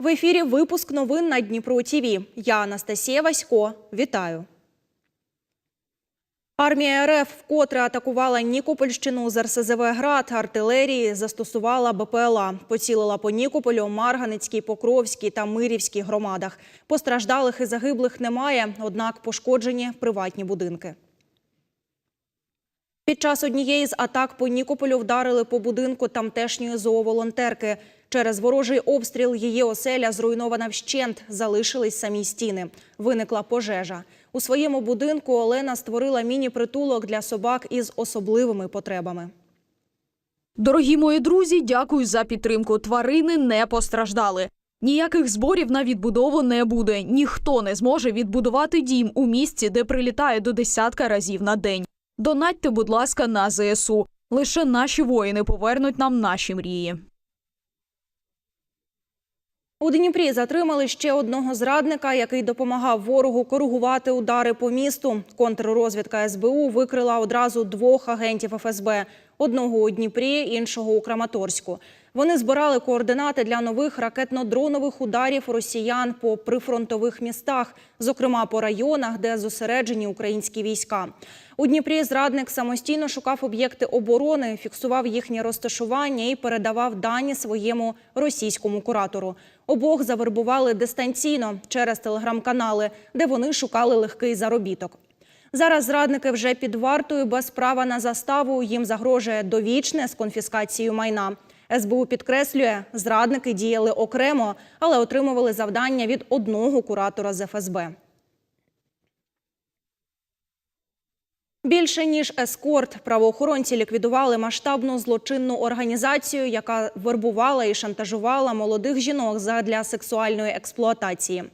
В ефірі випуск новин на Дніпро ТІВІ. Я Анастасія Васько. Вітаю. Армія РФ вкотре атакувала Нікопольщину з РСЗВ «Град», артилерії, застосувала БПЛА. Поцілила по Нікополю, Марганецькій, Покровській та Мирівській громадах. Постраждалих і загиблих немає, однак пошкоджені приватні будинки. Під час однієї з атак по Нікополю вдарили по будинку тамтешньої зооволонтерки. Через ворожий обстріл її оселя зруйнована вщент, залишились самі стіни. Виникла пожежа. У своєму будинку Олена створила міні-притулок для собак із особливими потребами. Дорогі мої друзі, дякую за підтримку. Тварини не постраждали. Ніяких зборів на відбудову не буде. Ніхто не зможе відбудувати дім у місці, де прилітає до десятка разів на день. Донатьте, будь ласка, на ЗСУ. Лише наші воїни повернуть нам наші мрії. У Дніпрі затримали ще одного зрадника, який допомагав ворогу коригувати удари по місту. Контррозвідка СБУ викрила одразу двох агентів ФСБ: одного у Дніпрі, іншого у Краматорську. Вони збирали координати для нових ракетно-дронових ударів росіян по прифронтових містах, зокрема по районах, де зосереджені українські війська. У Дніпрі зрадник самостійно шукав об'єкти оборони, фіксував їхнє розташування і передавав дані своєму російському куратору. Обох завербували дистанційно через телеграм-канали, де вони шукали легкий заробіток. Зараз зрадники вже під вартою без права на заставу. Їм загрожує довічне з конфіскацією майна. СБУ підкреслює, зрадники діяли окремо, але отримували завдання від одного куратора з ФСБ. Більше ніж ескорт, правоохоронці ліквідували масштабну злочинну організацію, яка вербувала і шантажувала молодих жінок задля сексуальної експлуатації.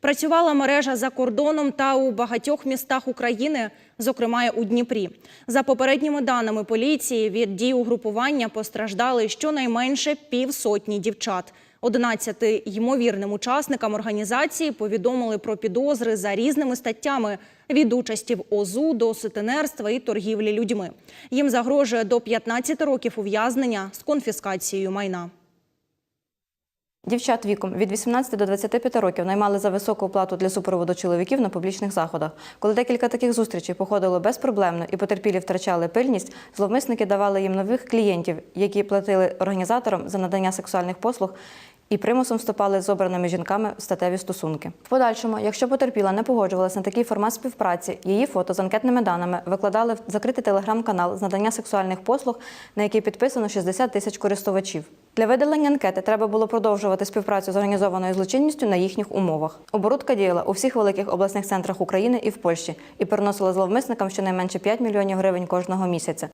Працювала мережа за кордоном та у багатьох містах України, зокрема у Дніпрі. За попередніми даними поліції, від дій угрупування постраждали щонайменше півсотні дівчат. 11 ймовірним учасникам організації повідомили про підозри за різними статтями від участі в ОЗУ до сутенерства і торгівлі людьми. Їм загрожує до 15 років ув'язнення з конфіскацією майна. Дівчат віком від 18 до 25 років наймали за високу оплату для супроводу чоловіків на публічних заходах. Коли декілька таких зустрічей походило безпроблемно і потерпілі втрачали пильність, зловмисники давали їм нових клієнтів, які платили організаторам за надання сексуальних послуг і примусом вступали з обраними жінками в статеві стосунки. В подальшому, якщо потерпіла не погоджувалася на такий формат співпраці, її фото з анкетними даними викладали в закритий телеграм-канал з надання сексуальних послуг, на який підписано 60 тисяч користувачів. Для видалення анкети треба було продовжувати співпрацю з організованою злочинністю на їхніх умовах. Оборудка діяла у всіх великих обласних центрах України і в Польщі і приносила зловмисникам щонайменше 5 мільйонів гривень кожного місяця.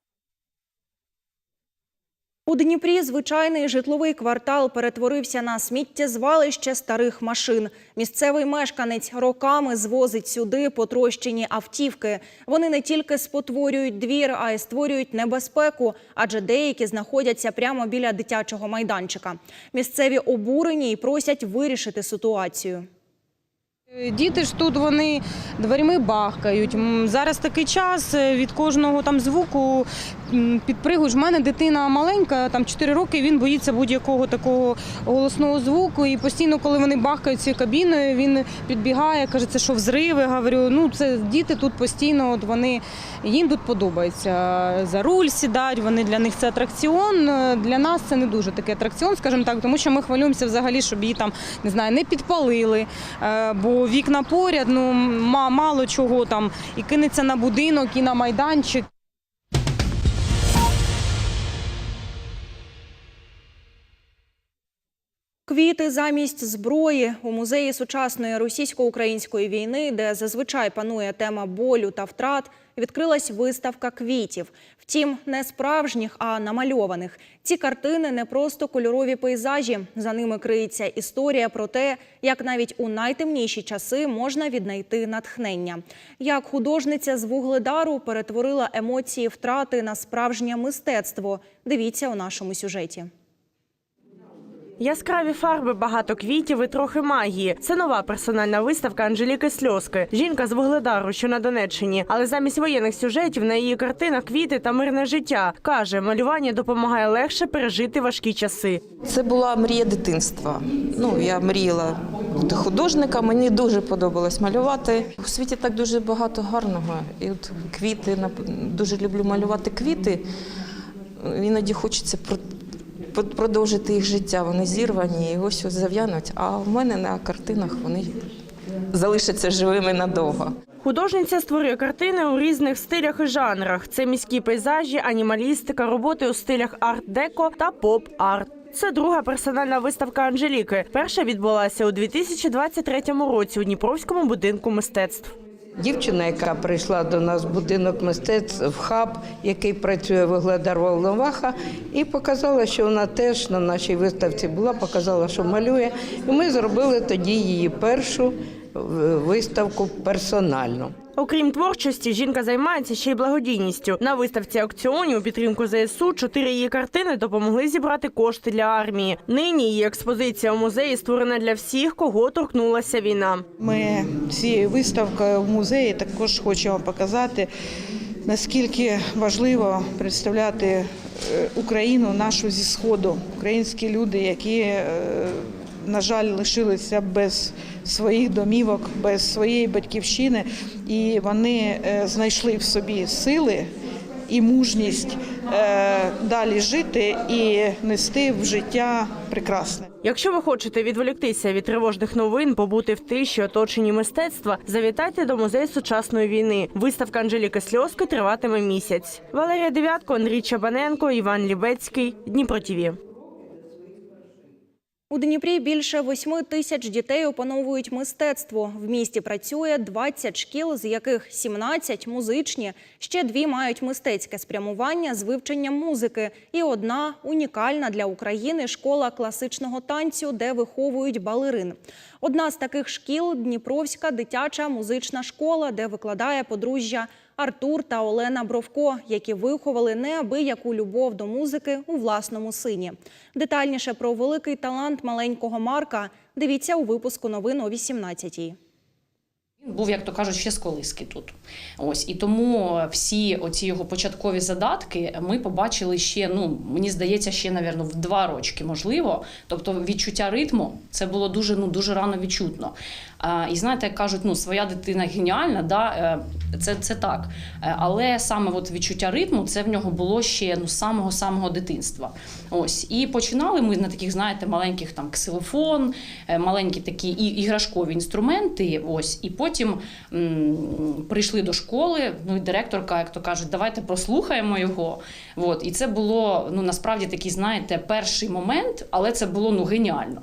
У Дніпрі звичайний житловий квартал перетворився на сміттєзвалище старих машин. Місцевий мешканець роками звозить сюди потрощені автівки. Вони не тільки спотворюють двір, а й створюють небезпеку, адже деякі знаходяться прямо біля дитячого майданчика. Місцеві обурені і просять вирішити ситуацію. Діти ж тут вони дверми бахкають. Зараз такий час е, від кожного там звуку підпригуєш. У мене дитина маленька, там 4 роки. Він боїться будь-якого такого голосного звуку. І постійно, коли вони бахкають цією кабіною, він підбігає, каже, це що взриви. Говорю, ну це діти тут постійно. От вони їм тут подобається. За руль сідають. Вони для них це атракціон. Для нас це не дуже такий атракціон, скажімо так, тому що ми хвилюємося взагалі, щоб її там не знаю, не підпалили. Е, Бо вікна поряд, ну мало чого там і кинеться на будинок, і на майданчик. Квіти замість зброї у музеї сучасної російсько-української війни, де зазвичай панує тема болю та втрат, відкрилась виставка квітів. Втім, не справжніх, а намальованих. Ці картини не просто кольорові пейзажі. За ними криється історія про те, як навіть у найтемніші часи можна віднайти натхнення. Як художниця з вугледару перетворила емоції втрати на справжнє мистецтво. Дивіться у нашому сюжеті. Яскраві фарби, багато квітів і трохи магії. Це нова персональна виставка Анжеліки Сльоски. Жінка з Вугледару, що на Донеччині. Але замість воєнних сюжетів на її картинах квіти та мирне життя. Каже, малювання допомагає легше пережити важкі часи. Це була мрія дитинства. Ну, я мріяла бути художником, мені дуже подобалось малювати. У світі так дуже багато гарного. І от квіти, дуже люблю малювати квіти. Іноді хочеться продовжити їх життя. Вони зірвані і ось зав'януть. А в мене на картинах вони залишаться живими надовго. Художниця створює картини у різних стилях і жанрах. Це міські пейзажі, анімалістика, роботи у стилях арт-деко та поп-арт. Це друга персональна виставка Анжеліки. Перша відбулася у 2023 році у Дніпровському будинку мистецтв. Дівчина, яка прийшла до нас в будинок мистецтв в хаб, який працює Вугледар Волноваха, і показала, що вона теж на нашій виставці була, показала, що малює. І ми зробили тоді її першу виставку персональну. Окрім творчості, жінка займається ще й благодійністю. На виставці аукціоні у підтримку ЗСУ чотири її картини допомогли зібрати кошти для армії. Нині її експозиція у музеї створена для всіх, кого торкнулася війна. Ми цією виставкою в музеї також хочемо показати, наскільки важливо представляти е, Україну нашу зі сходу, українські люди, які, е, на жаль, лишилися без своїх домівок, без своєї батьківщини, і вони е, знайшли в собі сили. І мужність е, далі жити і нести в життя прекрасне. Якщо ви хочете відволіктися від тривожних новин, побути в тиші, оточенні мистецтва, завітайте до музею сучасної війни. Виставка Анжеліки Сльоски триватиме місяць. Валерія Дев'ятко, Андрій Чабаненко, Іван Лібецький, Дніпро ТІВІ. У Дніпрі більше восьми тисяч дітей опановують мистецтво. В місті працює 20 шкіл, з яких 17 – музичні. Ще дві мають мистецьке спрямування з вивченням музики. І одна унікальна для України школа класичного танцю, де виховують балерин. Одна з таких шкіл – Дніпровська дитяча музична школа, де викладає подружжя Артур та Олена Бровко, які виховали неабияку любов до музики у власному сині. Детальніше про великий талант маленького Марка дивіться у випуску новин о 18-й. Він був, як то кажуть, ще з колиски тут. Ось і тому всі оці його початкові задатки ми побачили ще. Ну мені здається, ще навірно в два рочки, можливо. Тобто, відчуття ритму це було дуже ну дуже рано відчутно. І знаєте, як кажуть, ну своя дитина геніальна, да е, це, це так. Е, Але саме от відчуття ритму це в нього було ще ну з самого самого дитинства. Ось і починали ми на таких, знаєте, маленьких там ксилофон, е, маленькі такі іграшкові інструменти. Ось і потім м, прийшли до школи. Ну і директорка, як то кажуть, давайте прослухаємо його. От і це було ну насправді такий, знаєте, перший момент, але це було ну геніально.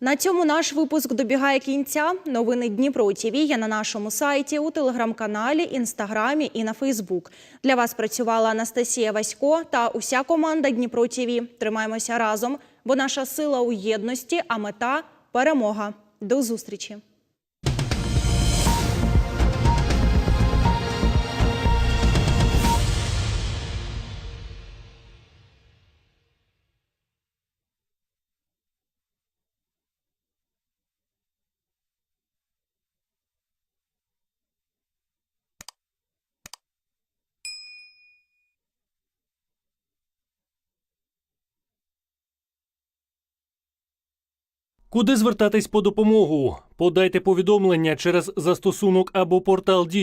На цьому наш випуск добігає кінця. Новини Дніпро ТВ є на нашому сайті, у телеграм-каналі, інстаграмі і на Фейсбук. Для вас працювала Анастасія Васько та уся команда Дніпро ТВ. Тримаємося разом, бо наша сила у єдності, а мета перемога. До зустрічі. Куди звертатись по допомогу? Подайте повідомлення через застосунок або портал Дій.